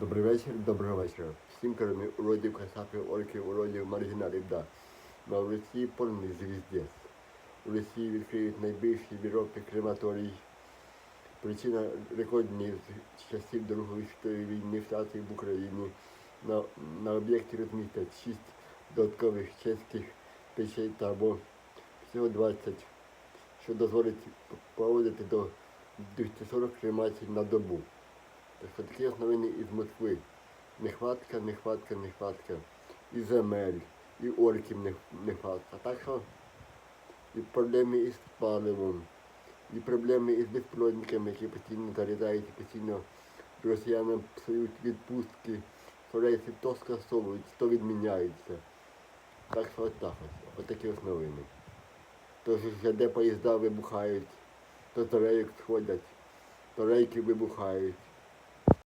Добрий вечір, доброго вечора. Всім кроме уродів, касапів, орків, уродів, маргіналів, да. В Росії повний звіздець. У Росії відкриють найбільший в крематорій. Причина рекордні з часів Другої світової війни стації в Україні. На, на об'єкті розмістять 6 додаткових чеських печей та або всього 20, що дозволить проводити до 240 кремацій на добу. Так такі новини із Москви. Нехватка, нехватка, нехватка. І земель, і орків нех- нехватка. Так що і проблеми із паливом, і проблеми із безплодниками, які постійно залітають і постійно росіянам псують відпустки, що рейси то скасовують, то відміняються. Так що отак ось. Отакі ось новини. То ж де поїзда вибухають, то з рейок сходять, то рейки вибухають.